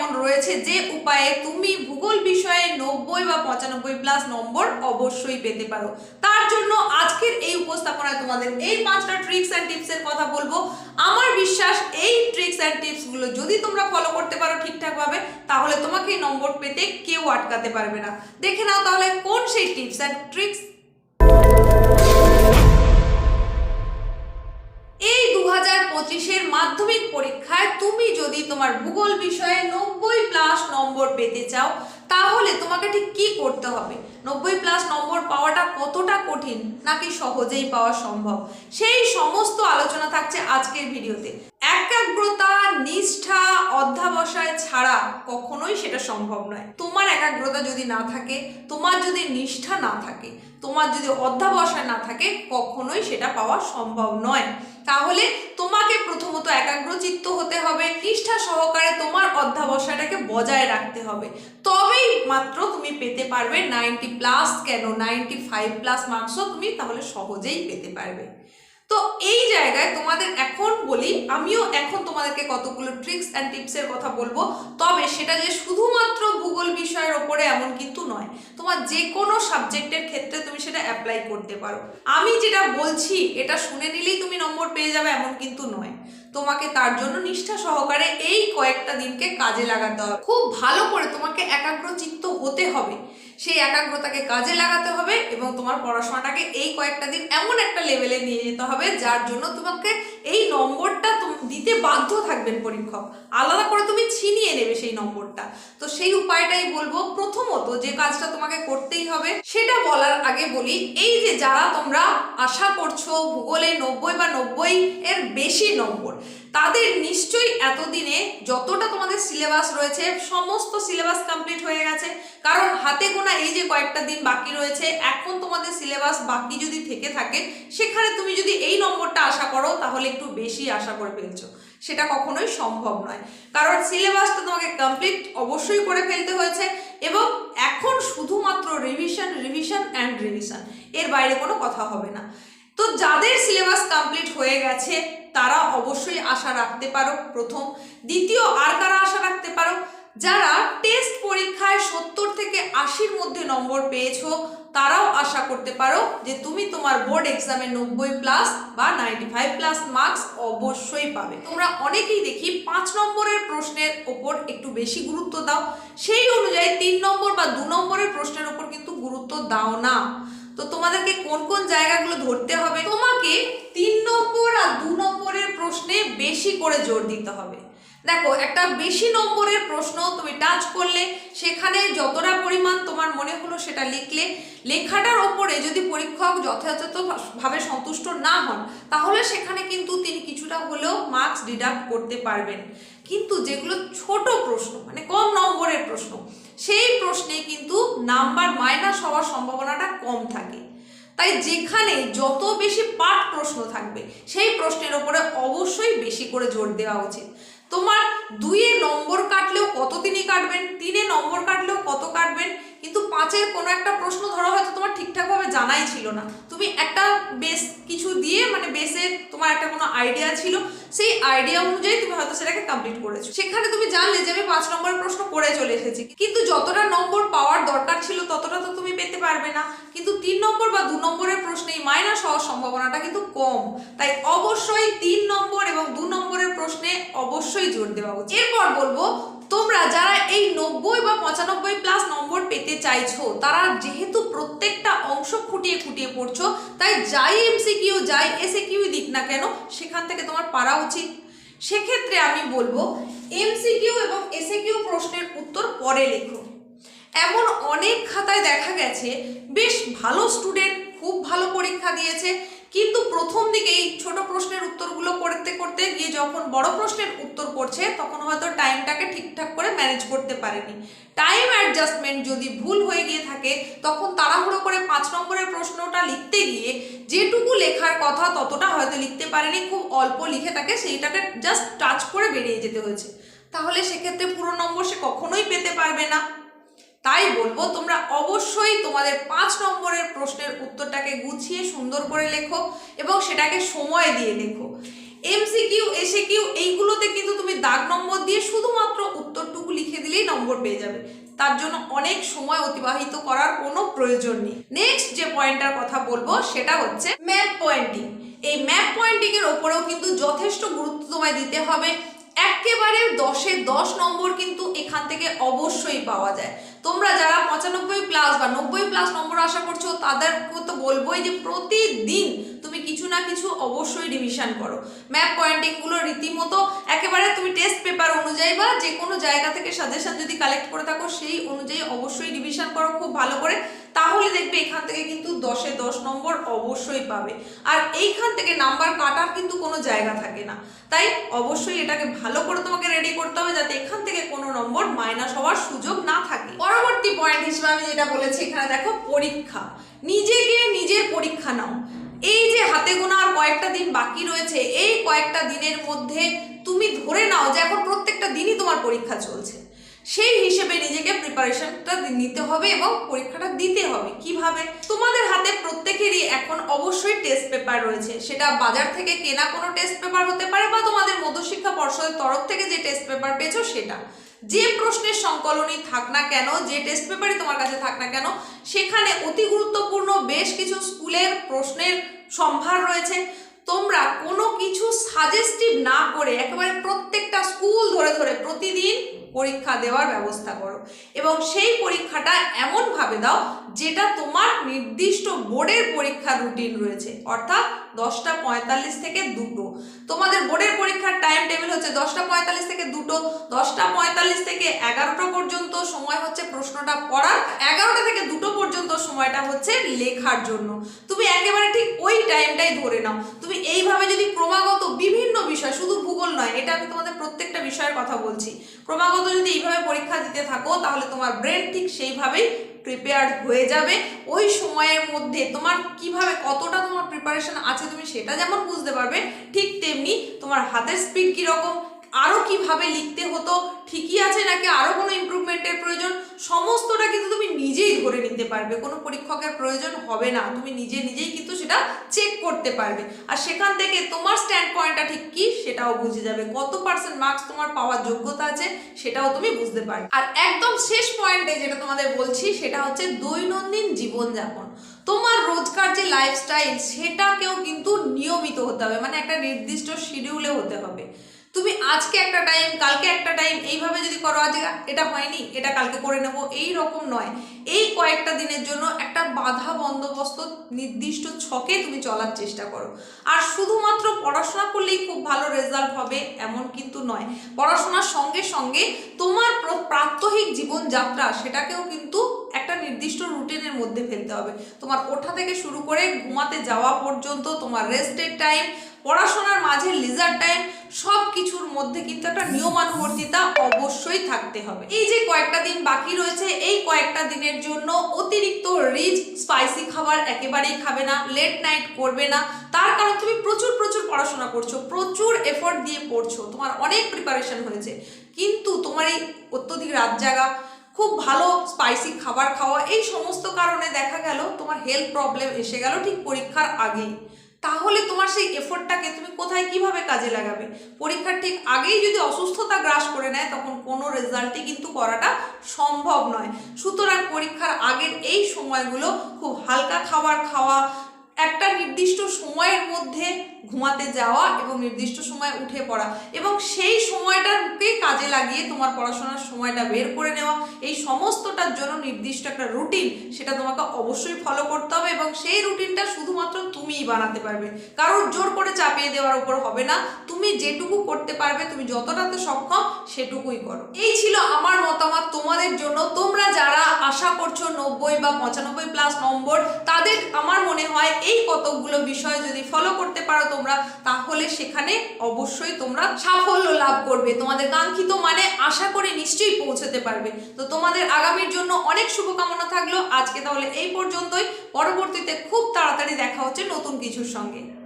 এমন রয়েছে যে উপায়ে তুমি ভূগোল বিষয়ে নব্বই বা পঁচানব্বই প্লাস নম্বর অবশ্যই পেতে পারো। তার জন্য আজকের এই উপস্থাপনায় তোমাদের এই পাঁচটা ট্রিক্স অ্যান্ড টিপসের কথা বলব। আমার বিশ্বাস এই ট্রিক্স অ্যান্ড টিপসগুলো যদি তোমরা ফলো করতে পারো ঠিকঠাকভাবে তাহলে তোমাকে এই নম্বর পেতে কেউ আটকাতে পারবে না। দেখে নাও তাহলে কোন সেই টিপস অ্যান্ড ট্রিক্স পঁচিশের মাধ্যমিক পরীক্ষায় তুমি যদি তোমার ভূগোল বিষয়ে নব্বই প্লাস নম্বর পেতে চাও, তাহলে তোমাকে ঠিক কি করতে হবে? নব্বই প্লাস নম্বর পাওয়াটা কতটা কঠিন? নাকি সহজেই পাওয়া সম্ভব? সেই সমস্ত আলোচনা থাকছে আজকের ভিডিওতে। একাগ্রতা, নিষ্ঠা, অধ্যাবসায় ছাড়া কখনোই সেটা সম্ভব নয়। তোমার একাগ্রতা যদি না থাকে, তোমার যদি নিষ্ঠা না থাকে, তোমার যদি অধ্যাবসায় না থাকে, কখনোই সেটা পাওয়া সম্ভব নয়। তাহলে তোমাকে প্রথমত একাগ্রচিত্ত হতে হবে, নিষ্ঠা সহকারে তোমার অধ্যাবসায়টাকে বজায় রাখতে হবে। তবেই মাত্র তুমি পেতে পারবে নাইনটি প্লাস কেন? নাইনটি ফাইভ প্লাস মার্কসও তুমি তাহলে সহজেই পেতে পারবে। তো এই জায়গায় তোমাদের এখন বলি, আমিও এখন তোমাদেরকে কতগুলো ট্রিক্স অ্যান্ড টিপসের কথা বলব, তবে সেটা যে শুধুমাত্র ভূগোল বিষয়ের ওপরে এমন কিন্তু নয়, তোমার যে কোনো সাবজেক্টের ক্ষেত্রে তুমি সেটা অ্যাপ্লাই করতে পারো। আমি যেটা বলছি, এটা শুনে নিলেই তুমি নম্বর পেয়ে যাবে, এমন কিন্তু নয়। তোমাকে তার জন্য নিষ্ঠা সহকারে এই কয়েকটা দিনকে কাজে লাগাতে হবে। খুব ভালো করে তোমাকে একাগ্রচিত্ত হতে হবে। সেই একাগ্রতাকে কাজে লাগাতে হবে এবং তোমার পড়াশোনাটাকে এই কয়েকটা দিন এমন একটা লেভেলে নিয়ে যেতে হবে যার জন্য তোমাকে এই নম্বরটা দিতে বাধ্য থাকবেন পরীক্ষক। আলাদা করে তুমি ছিনিয়ে নেবে সেই নম্বরটা। তো সেই উপায়টাই বলব, প্রথমত যে কাজটা তোমাকে করতেই হবে, সেটা বলার আগে বলি, এই যে যারা তোমরা আশা করছ ভূগোলে নব্বই বা নব্বই এর বেশি নম্বর, তাদের নিশ্চয়ই এতদিনে যতটা তোমাদের সিলেবাস রয়েছে, সমস্ত সিলেবাস কমপ্লিট হয়ে গেছে। কারণ হাতে গোনা এই যে কয়েকটা দিন বাকি রয়েছে, এখন তোমাদের সিলেবাস বাকি যদি থেকে থাকে, সেখানে তুমি যদি এই নম্বরটা আশা করো, তাহলে একটু বেশি আশা করে ফেলছো। সেটা কখনোই সম্ভব নয়। কারণ সিলেবাসটা তোমাকে কমপ্লিট অবশ্যই করে ফেলতে হয়েছে এবং এখন শুধুমাত্র রিভিশন রিভিশন অ্যান্ড রিভিশন এর বাইরে কোনো কথা হবে না। তো যাদের সিলেবাস কমপ্লিট হয়ে গেছে, তারা অবশ্যই আশা রাখতে পারো প্রথম। দ্বিতীয়, আর কারা আশা রাখতে পারো? যারা টেস্ট পরীক্ষায় সত্তর থেকে আশির মধ্যে নম্বর পেয়েছ, তারাও আশা করতে পারো যে তুমি তোমার বোর্ড এক্সামে নব্বই প্লাস বা নাইনটি ফাইভ প্লাস মার্কস অবশ্যই পাবে। তোমরা অনেকেই দেখি পাঁচ নম্বরের প্রশ্নের ওপর একটু বেশি গুরুত্ব দাও। সেই অনুযায়ী তিন নম্বর বা দু নম্বরের প্রশ্নের ওপর কিন্তু গুরুত্ব দাও না। তো তোমাদেরকে কোন কোন জায়গাগুলো ধরতে হবে? তোমাকে তিন নম্বর আর দু নম্বরের প্রশ্নে বেশি করে জোর দিতে হবে। দেখো, একটা বেশি নম্বরের প্রশ্ন তুমি টাচ করলে, সেখানে যতটা পরিমাণ তোমার মনে হলো সেটা লিখলে, লেখাটার ওপরে যদি পরীক্ষক যথাযথভাবে সন্তুষ্ট না হন, তাহলে সেখানে কিন্তু তিনি কিছুটা হলেও মার্কস ডিডাক্ট করতে পারবেন। কিন্তু যেগুলো ছোট প্রশ্ন মানে কম নম্বরের প্রশ্ন, সেই প্রশ্নে কিন্তু নাম্বার মাইনাস হওয়ার সম্ভাবনাটা কম থাকে। তাই যেখানে যত বেশি পাঠ প্রশ্ন থাকবে, সেই প্রশ্নের ওপরে অবশ্যই বেশি করে জোর দেওয়া উচিত। তোমার দুইয়ে নম্বর কাটলেও কত দিনই কাটবেন, তিনে নম্বর কাটলেও কত কাটবেন? কিন্তু পাঁচের কোনো একটা প্রশ্ন ধরো, হয়তো তোমার ঠিকঠাকভাবে জানাই ছিল না। তুমি একটা বেস কিছু দিয়ে মানে বেসে তোমার একটা কোনো আইডিয়া ছিল, সেই আইডিয়া অনুযায়ী তুমি হয়তো সেটাকে কমপ্লিট করেছ। সেখানে তুমি জানলে যে আমি পাঁচ নম্বরের প্রশ্ন করে চলে এসেছি। কিন্তু যতটা নম্বর পাওয়ার দরকার ছিল, ততটা তো তুমি পেতে পারবে না। কিন্তু তিন নম্বর বা দু নম্বরের প্রশ্নেই মাইনাস হওয়ার সম্ভাবনাটা কিন্তু কম। তাই অবশ্যই তিন নম্বর এবং দু নম্বরের প্রশ্নে অবশ্যই জোর দেওয়া উচিত। এরপর বলব, তোমরা যারা এই নব্বই বা পঁচানব্বই প্লাস নম্বর পেতে চাইছো, তারা যেহেতু প্রত্যেকটা অংশ খুঁটিয়ে খুঁটিয়ে পড়ছো, তাই যাই এমসিকিউ যাই এসে কিউ দিক না কেন, সেখান থেকে তোমার পারা উচিত। সেক্ষেত্রে আমি বলব এমসিকিউ এবং এসে কিউ প্রশ্নের উত্তর পরে লেখো। এমন অনেক খাতায় দেখা গেছে, বেশ ভালো স্টুডেন্ট খুব ভালো পরীক্ষা দিয়েছে কিন্তু প্রথম দিকে এই ছোট প্রশ্নের উত্তরগুলো করতে করতে গিয়ে যখন বড় প্রশ্নের উত্তর করছে, তখন হয়তো টাইমটাকে ঠিকঠাক করে ম্যানেজ করতে পারেনি। টাইম অ্যাডজাস্টমেন্ট যদি ভুল হয়ে গিয়ে থাকে, তখন তাড়াহুড়ো করে পাঁচ নম্বরের প্রশ্নটা লিখতে গিয়ে যেটুকু লেখার কথা ততটা হয়তো লিখতে পারেনি, খুব অল্প লিখে তাকে সেইটাকে জাস্ট টাচ করে বেরিয়ে যেতে হয়েছে। তাহলে সেক্ষেত্রে পুরো নম্বর সে কখনোই পেতে পারবে না। তাই বলব, তোমরা অবশ্যই তোমাদের পাঁচ নম্বরের প্রশ্নের উত্তরটাকে গুছিয়ে সুন্দর করে লেখো এবং সেটাকে সময় দিয়ে লেখো। এমসিকিউ এসে কিউ এইগুলোতে কিন্তু তুমি দাগ নম্বর দিয়ে শুধুমাত্র উত্তরটুকু লিখে দিলেই নম্বর পেয়ে যাবে। তার জন্য অনেক সময় অতিবাহিত করার কোনো প্রয়োজন নেই। নেক্সট যে পয়েন্টটার কথা বলব সেটা হচ্ছে ম্যাপ পয়েন্টিং এই ম্যাপ পয়েন্টিং এর ওপরেও কিন্তু যথেষ্ট গুরুত্ব তোমায় দিতে হবে। একেবারে দশে দশ নম্বর কিন্তু এখান থেকে অবশ্যই পাওয়া যায়। তোমরা যারা পঁচানব্বই প্লাস বা নব্বই প্লাস নম্বর আশা করছ তাদেরকে তো বলবোই যে প্রতিদিন তুমি কিছু না কিছু অবশ্যই রিভিশন করো। ম্যাপ পয়েন্টিংগুলো রীতিমতো একেবারে তুমি টেস্ট পেপার অনুযায়ী বা যে কোনো জায়গা থেকে সাজেশন যদি কালেক্ট করে থাকো, সেই অনুযায়ী অবশ্যই রিভিশন করো খুব ভালো করে। তাহলে দেখবে এখান থেকে কিন্তু দশে দশ নম্বর অবশ্যই পাবে। আর এইখান থেকে নাম্বার কাটার কিন্তু কোনো জায়গা থাকে না। তাই অবশ্যই এটাকে ভালো করে তোমাকে রেডি করতে হবে যাতে এখান থেকে কোনো নম্বর মাইনাস হওয়ার সুযোগ না থাকে। পরবর্তী পয়েন্ট হিসেবে আমি যেটা বলেছি, এখানে দেখো পরীক্ষা। নিজেকে নিজের পরীক্ষা নাও। এই যে হাতে গোনা আর কয়েকটা দিন বাকি রয়েছে, এই কয়েকটা দিনের মধ্যে তুমি ধরে নাও যে এখন প্রত্যেকটা দিনই তোমার পরীক্ষা চলছে। সেই হিসেবে নিজেকে প্রিপারেশনটা নিতে হবে এবং পরীক্ষাটা দিতে হবে। কীভাবে? তোমাদের হাতে প্রত্যেকেরই এখন অবশ্যই টেস্ট পেপার রয়েছে। সেটা বাজার থেকে কেনা কোনো টেস্ট পেপার হতে পারে বা তোমাদের মধ্যশিক্ষা পর্ষদের তরফ থেকে যে টেস্ট পেপার পেয়েছ সেটা। যে প্রশ্নের সংকলনই থাক না কেন, যে টেস্ট পেপারই তোমার কাছে থাক না কেন, সেখানে অতি গুরুত্বপূর্ণ বেশ কিছু স্কুলের প্রশ্নের সম্ভার রয়েছে। তোমরা কোনো কিছু সাজেস্টিভ না করে একেবারে প্রত্যেকটা স্কুল ধরে ধরে প্রতিদিন পরীক্ষা দেওয়ার ব্যবস্থা করো। এবং সেই পরীক্ষাটা এমনভাবে দাও যেটা তোমার নির্দিষ্ট বোর্ডের পরীক্ষার রুটিন রয়েছে। অর্থাৎ দশটা পঁয়তাল্লিশ থেকে দুটো। তোমাদের বোর্ডের পরীক্ষার টাইম টেবিল হচ্ছে দশটা পঁয়তাল্লিশ থেকে দুটো। দশটা পঁয়তাল্লিশ থেকে এগারোটা পর্যন্ত সময় হচ্ছে প্রশ্নটা পড়ার। এগারোটা থেকে দুটো পর্যন্ত সময়টা হচ্ছে লেখার জন্য। তুমি একেবারে ঠিক ওই টাইমটাই ধরে নাও। তুমি এইভাবে যদি ক্রমাগত বিভিন্ন বিষয়, শুধু ভূগোল নয়, এটা আমি তোমাদের প্রত্যেকটা বিষয়ের কথা বলছি। ক্রমাগত যদি এইভাবে পরীক্ষা দিতে থাকো, তাহলে তোমার ব্রেন ঠিক সেইভাবেই প্রিপেয়ার হয়ে যাবে। ওই সময়ের মধ্যে তোমার কীভাবে কতটা তোমার প্রিপারেশন আছে তুমি সেটা যেমন বুঝতে পারবে, ঠিক তেমনি তোমার হাতের স্পিড কীরকম আরও কীভাবে লিখতে হতো, ঠিকই আছে নাকি আরও কোনো ইমপ্রুভমেন্টের প্রয়োজন, সমস্তটা কিন্তু তুমি নিজেই ধরে নিতে পারবে। কোনো পরীক্ষকের প্রয়োজন হবে না। তুমি নিজে নিজেই কিন্তু সেটা চেক করতে পারবে। আর সেখান থেকে তোমার স্ট্যান্ড পয়েন্টটা ঠিক কি, সেটাও বুঝে যাবে। কত পার্সেন্ট মার্কস তোমার পাওয়ার যোগ্যতা আছে, সেটাও তুমি বুঝতে পারবে। আর একদম শেষ পয়েন্টে যেটা তোমাদের বলছি, সেটা হচ্ছে দৈনন্দিন জীবনযাপন। তোমার রোজকার যে লাইফস্টাইল সেটাকেও কিন্তু নিয়মিত হতে হবে। মানে একটা নির্দিষ্ট শিডিউলে হতে হবে। তুমি আজকে একটা টাইম কালকে একটা টাইম এইভাবে যদি করো আজ এটা হয়নি, এটা কালকে করে নেব, এই রকম নয়। এই কয়েকটা দিনের জন্য একটা বাধা বন্দোবস্ত নির্দিষ্ট ছকে তুমি চলার চেষ্টা করো। আর শুধুমাত্র পড়াশোনা করলেই খুব ভালো রেজাল্ট হবে, এমন কিন্তু নয়। পড়াশোনার সঙ্গে সঙ্গে তোমার প্রাত্যহিক জীবনযাত্রা, সেটাকেও কিন্তু নির্দিষ্ট রুটিনের মধ্যে ফেলতে হবে। তোমার ওঠা থেকে শুরু করে ঘুমাতে যাওয়া পর্যন্ত তোমার রেস্টের টাইম, পড়াশোনার মাঝে লিজার টাইম সব কিছুর মধ্যে কিন্তু একটা নিয়মানুবর্তিতা অবশ্যই থাকতে হবে। এই যে কয়েকটা দিন বাকি রয়েছে, এই কয়েকটা দিনের জন্য অতিরিক্ত রিচ স্পাইসি খাবার একেবারেই খাবে না লেট নাইট করবে না। তার কারণ তুমি প্রচুর প্রচুর পড়াশোনা করছ, প্রচুর এফোর্ট দিয়ে পড়ছো, তোমার অনেক প্রিপারেশন হয়েছে। কিন্তু তোমার এই অত্যধিক রাত জাগা খুব ভালো স্পাইসি খাবার খাওয়া, এই সমস্ত কারণে দেখা গেল তোমার হেলথ প্রবলেম এসে গেল ঠিক পরীক্ষার আগেই তাহলে তোমার সেই এফোর্টটাকে তুমি কোথায় কীভাবে কাজে লাগাবে? পরীক্ষার ঠিক আগেই যদি অসুস্থতা গ্রাস করে নেয়, তখন কোনো রেজাল্টই কিন্তু করাটা সম্ভব নয়। সুতরাং পরীক্ষার আগের এই সময়গুলো খুব হালকা খাবার খাওয়া, একটা নির্দিষ্ট সময়ের মধ্যে ঘুমাতে যাওয়া এবং নির্দিষ্ট সময় উঠে পড়া এবং সেই সময়টাকে কাজে লাগিয়ে তোমার পড়াশোনার সময়টা বের করে নেওয়া, এই সমস্তটার জন্য নির্দিষ্ট একটা রুটিন সেটা তোমাকে অবশ্যই ফলো করতে হবে এবং সেই রুটিনটা শুধুমাত্র তুমিই বানাতে পারবে। কারোর জোর করে চাপিয়ে দেওয়ার উপর হবে না। তুমি যেটুকু করতে পারবে, তুমি যতটাতে সক্ষম সেটুকুই করো। এই ছিল আমার মতামত তোমাদের জন্য। তোমরা যারা আশা করছ নব্বই বা পঁচানব্বই প্লাস নম্বর, তাদের আমার মনে হয় এই কতকগুলো বিষয় যদি ফলো করতে পারো তোমরা, তাহলে সেখানে অবশ্যই তোমরা সাফল্য লাভ করবে। তোমাদের কাঙ্ক্ষিত মানে আশা করে নিশ্চয়ই পৌঁছতে পারবে। তো তোমাদের আগামীর জন্য অনেক শুভকামনা থাকল। আজকে তাহলে এই পর্যন্তই। পরবর্তীতে খুব তাড়াতাড়ি দেখা হচ্ছে নতুন কিছুর সঙ্গে।